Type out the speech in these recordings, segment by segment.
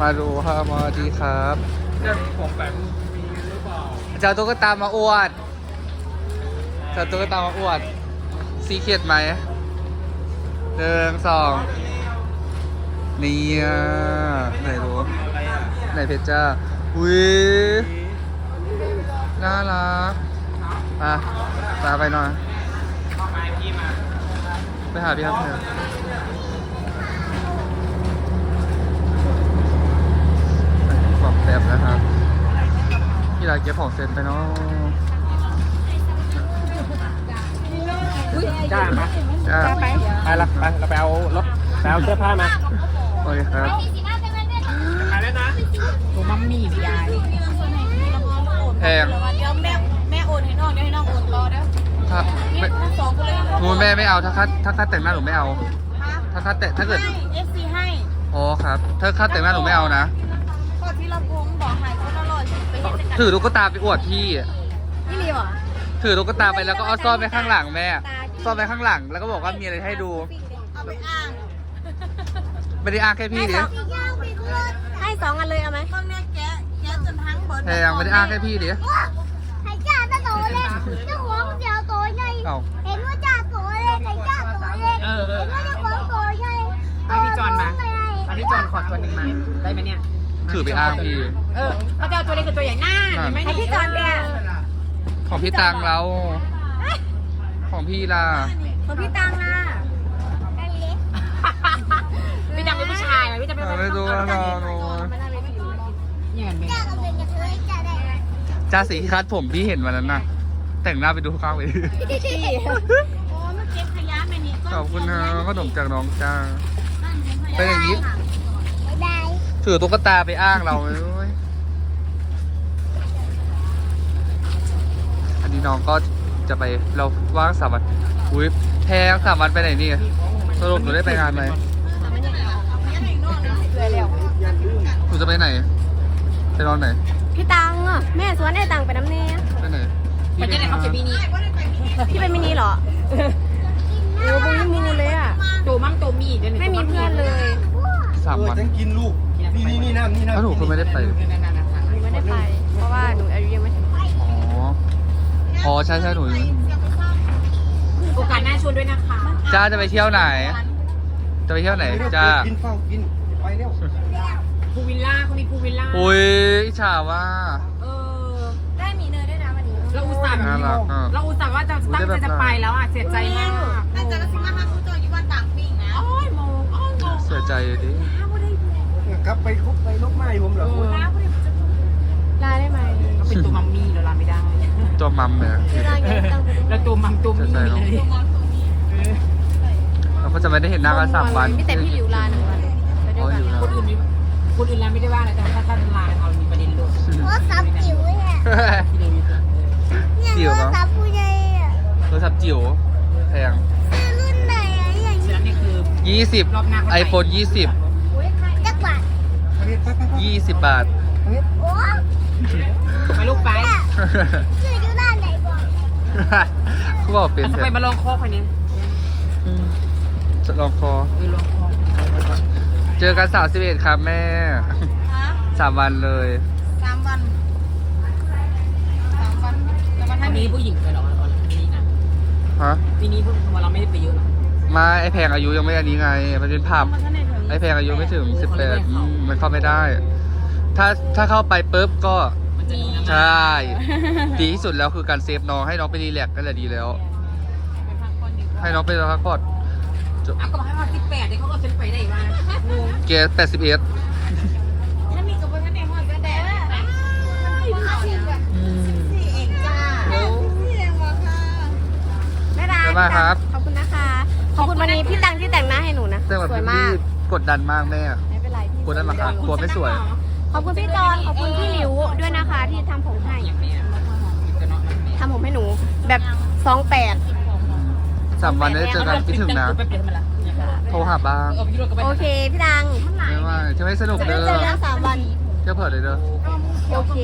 มาดูครับมาดีครับเรื่องของแบบมีหรือเปล่าจะเอาตุ๊กตามาอวดจะเอาตุ๊กตามาอวดซีเคียดไหมหนึ่งสองนี่อะไหนดูอะไรอะไหนเพชรจ้าอุ้ยน่ารักอะตามไปหน่อยไปพี่มาไปหาพี่ครับเนี่ยของแซบนะครับพี่ลา เก็บของเซ็นไปเนาะจ้ามาจ้าไปละไปเราไปเอารถไปเอาเสื้อผ้ามาโอเคครับไปแล้วนะตัวมัมมี่พี่ยายแพงเดี๋ยวแม่แม่โอนให้น้องเดี๋ยวให้น้องโอนรอเด้อถ้าไม่ทั้งสองคนเลยหนูแม่ไม่เอาถ้าคัดถ้าคัดแต่งหน้าหนูไม่เอา ถ้าคัดแต่ถ้าเกิดให้เอฟซีให้อ๋อครับ ถ้าคัดแต่งหน้าหนูไม่เอานะ ถือตุ๊กตาไปอวดพี่นี่รีวะถือตุ๊กตาไปแล้วก็เอาซ่อนไว้ข้างหลังแม่ซ่อนไว้ข้างหลังแล้วก็บอกว่ามีอะไรให้ดู เอาไปอ้างไม่ได้อ้างแค่พี่ดิให้สองอันเลยเอาไหมต้องเนี่ยแกะแกะจนทั้งเบิร์ดแพงไม่ได้อ้างแค่พี่ดิไข่จ้าตะโตเลยเจ้าของเดียวโตใหญ่เอาเห็นว่าจ้าโตเลยไข่จ้าโตเลยเออเออเห็นว่าเจ้าของโตใหญ่เอาพี่จอนมาเอาพี่จอนขอตัวหนึ่งมาได้ไหมเนี่ยถือไปอ้างพี่ เออเขาจะเอาตัวเล็กกับตัวใหญ่หน้า เห็นไหมให้พี่จอนแกะของพี่ตังเรา ของพี่ล่ะของพี่ตังนะอันเล็กพี่จังเป็นผู้ชายไหมพี่จังเป็นไม่รู้ว่าเราเนี่ยเห็นไหมจ้าก็เป็นกระเทยจ้าได้จ้าสีที่คัดผมพี่เห็นวันนั้นน่ะ แต่งหน้าไปดูข้างไปโอ้มาเก็บขยะไปนี่ขอบคุณนะขนมจากน้องจ้าเป็นอย่างนี้ไม่ได้ถือตุ๊กตาไปอ้างเราเลย นนี้น้องก็จะไปเราว่างสามวันอุ้ยแพงสามวันไปไหนนี่สรุปหนูได้ไปงานไหมเลยแล้วหนูจะไปไหนไปนอนไหนพี่ตังอะแม่สวนไอ้ตังไปน้ำเนี้ยไปไหนมันจะได้เขาจะมีนี่พี่เป็นมินิเหรอโอ้บุ้ยมินิเลยอะตัวมั่งตัวมีเดี๋ยวหนึ่งไม่มีเพื่อนเลยสามวันเออต้องกินลูกนี่นี่นี่น้ำนี่น้ำแล้วหนูคือไม่ได้ไปหนูไม่ได้ไป เพราะว่าหนูอายุยังไม่ถึง อ๋อ อ๋อใช่ใช่หนูโอกาสหน้าชวนด้วยนะคะจ้าจะไปเที่ยวไหน จะไปเที่ยวไหนจ้ากินเฝ้ากินไปเร็วพูวิลล่าเขามีพูวิลล่าอุ้ยอิจฉาว่า เออ ได้มีเนยด้วยนะวันนี้ เราอุตส่าห์แบบน่ารักอะ เราอุตส่าห์ว่าจะตั้งใจจะไปแล้วอะเสียใจมากน่าจะสิมาหาคุณจอยอยู่บ้านต่างปิ่งนะโอ้ยโมโอ้ยโมเสียใจดิกลับไปคุกไปลกไม้ผมเหรอลาได้ไหมเราเป็นตัวมัมมี่เราลาไม่ได้ ตัวมัมเนี่ยพี่ตังยังตังไปเราตัวมัมตัวมี่เลยเราก็จะไม่ได้เห็นหน้ากันสามวันมีแต่พี่หลิวลาหนึ่งวันอ๋ออยู่นะคนอื่นมีคนอื่นลาไม่ได้ว่านะแต่ถ้าท่านลาเรามีประเด็นเลยโทรศัพท์จิ๋วเนี่ยที่เรามีเนี่ยจิ๋วโทเหรรอศัพท์ผู้ใหญ่อะโทรศัพท์จิ๋วแพงซื้อรุ่นไหนอะอย่างฉะนั้นนี่คือยี่สิบรอบหน้าไอโฟนยี่สิบจักรบาทไปไปไปไปยี่สิบบาทโอ้ไปลูกไป เขาบอกเป็นอาจจะแพไปงมาลองคอไปเนี่ยอืมจะลองคอไปลองคอเจอกันสามสิบเอ็ดครับแม่ฮะสามวันเลยสามวันสามวันแต่ว่าวัถ้านมีนี้ผู้หญิงไปหรอวันนี้นะฮะปีนี้พวกเราไม่ได้ไปเยอะหรอกมาไอแพงอายุยังไม่อันนี้ไง มันเป็นผับมันก็ในถึงไอแพงอายุไม่ถึงสิบแปดมันเข้าไม่ได้ ถ้าถ้าเข้าไปปุ๊บก็มัน จะมีน้ำใช่ ดีที่สุดแล้วคือการเซฟน้องให้น้องไปรีแลกซ์นั่นแหละดีแล้วให้น้องไปพักผ่อนอะก็บอกให้ว่าสิบแปดเดี๋ยวเขาก็เซ็นไปได้มางงเกสแปดสิบเอ็ดถ้ามีกับท่านในห้องก็ได้สี่เองจ้าสี่เองวะค่ะไม่ได้บ๊ายบายครับขอบคุณนะคะ ขอบคุณวันนี้พี่ตังที่แต่งหน้าให้หนูนะ แต่แบบสวยพี่มาก กดดันมากแม่ ไม่เป็นไรพี่กดดันมาครับกลัวไม่สวยข อบคุณพี่จอนขอบคุณพี่หลิวด้วยนะคะที่ทำผมให้ทำผมให้หนู แบบสองแปดสามวันได้เจอกันคิดถึงนะ โทรหาบ้างโอเค พี่ตังไม่ว่าจะไม่สนุกจะเด้ได้อเจอกันสามวัน เที่ยวเผื่อเลยเด้อโอเค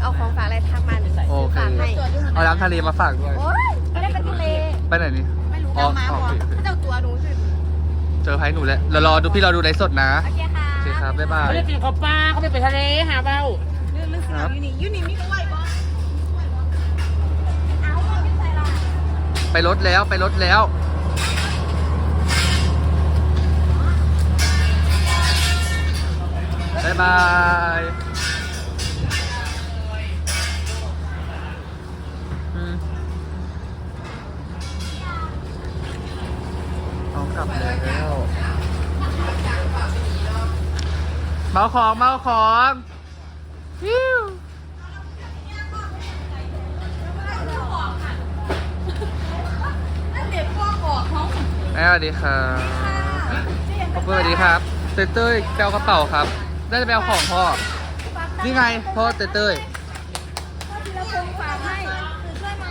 เอาของฝากอะไรทักมาหนูโอเคฝากให้เอาน้ำทะเลมาฝากด้วยโอ๊ยไม่ได้ไปทะเลไปไหนนี่ไม่รู้อ๋อจะมาอ๋อบ่โอเคโอเคเจ้าตัวหนูสิเจอไพ่หนูแล้วเรารอดูพี่รอดูไลฟ์สดนะ โอเคค่ะโอเคครับ บ๊ายบาย เขาเรียกกินข้าวปลาเขาไปไปทะเลหาเบ้าครับยูนี่ยูนี่มีกล้วยปะไปรถแล้วไปรถแล้ว บ๊ายบายอืมเอากลับแล้ว เมาของเมาของฮิวแม่สวัสดีครับพ่อเพื่อนสวัสดีครับ เต้ยเต้ยไปเอากระเป๋าครับ ได้จะไปเอาของพ่อ นี่ไงพ่อเต้ยเต้ยพ่อธีรพงศ์ฝากให้คือช่วยไหม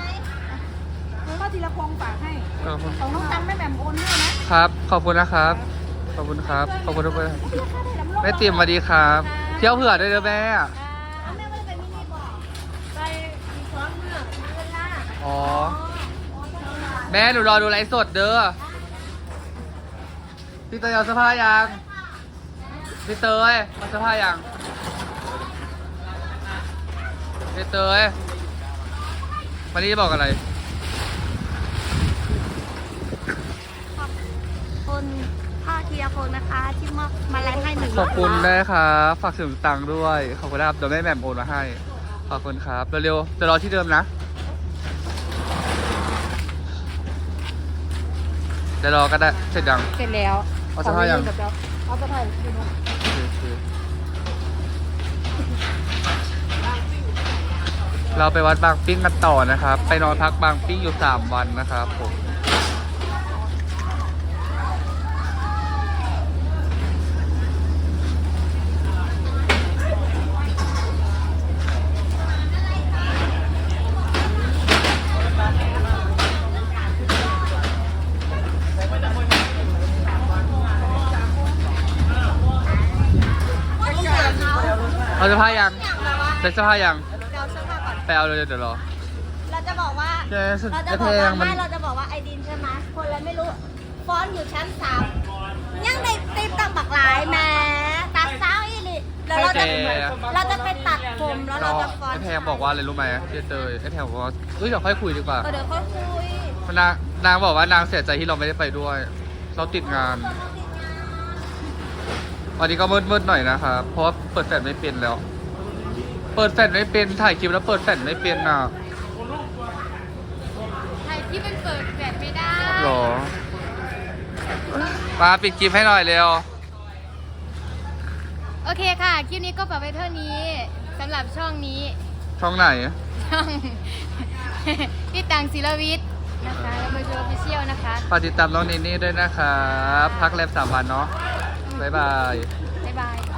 พ่อธีรพงศ์ฝากให้ ขอบคุณของน้องตันไม่แบ่งโอนให้นะครับ ขอบคุณนะครับ ขอบคุณครับ ขอบคุณทุกคน แม่ติมสวัสดีครับ เที่ยวเผื่อด้วยเด้อแม่ แม่ไม่ได้ไปมินิบอกไปมีซ้อนเมื่อเวลาอ๋อ แม่หนูรอดูไลฟ์สดเด้อ พี่เตยเอาเสื้อผ้ายัง พี่เตยเอาเสื้อผ้ายัง พี่เตยวันนี้จะบอกอะไร คน พ่อธีรพงศ์นะคะ ที่มามาแลนให้หนึ่งขอบคุณนะครับฝากถึงตังค์ด้วย ขอบคุณนะครับเดี๋ยวแม่แหม่มโอนมาให้ ขอบคุณครับเร็วๆจะรอที่เดิมนะเดี๋ยวรอก็ได้เสร็จยัง เสร็จแล้วเอาเสื้อผ้ายัง เอาเสื้อผ้าอยู่นู่นโอเคโอเคเราไปวัดบางปิ้งกันต่อนะครับ ไปนอนพักบางปิ้งอยู่ 3 วันนะครับผม เอาเสื้อผ้ายังใส่เสื้อผ้ายังเราเสื้อผ้าก่อน ไปเอาเลยเดี๋ยวรอ เราจะบอกว่าแกสุดเราจะไอ้บเพอกลว่างมัน ไม่เราจะบอกว่าไอดินใช่ไหมคนอะไรไม่รู้ ฟอนต์อยู่ชั้นสามยังในติดตังบักหลายแหม่ตัดเช้าอีหลิแล้วเราจะ เราจะไปตัดผมแล้วเราจะฟอนไอ้ต์แพงบอกว่าอะไรรู้ไหมพี่เตยไอ้แพงบอกว่าเอ้ยเดี๋ยวค่อยคุยดีกว่าเออเดี๋ยวค่อยคุยนางนางบอกว่านางเสียใจที่เราไม่ได้ไปด้วย เราติดงาน วันนี้ก็มืดๆหน่อยนะครับเพราะว่าเปิดแฟลชไม่เป็นแล้ว เปิดแฟลชไม่เป็นถ่ายคลิปแล้วเปิดแฟลชไม่เป็นอะถ่ายที่มันเปิดแบบไม่ได้หรอมาปิดคลิปให้หน่อยเร็ว โอเคค่ะ คลิปนี้ก็ฝากไว้เท่านี้สำหรับช่องนี้ ช่องไหน ช่อง พี่ตังศิลวิทย์นะคะแล้วมาดูออฟฟิเชียลนะคะ ฝากติดตามน้องนินนี่ด้วยนะครับ พักแลบสามวันเนาะ บ๊ายบาย บ๊ายบาย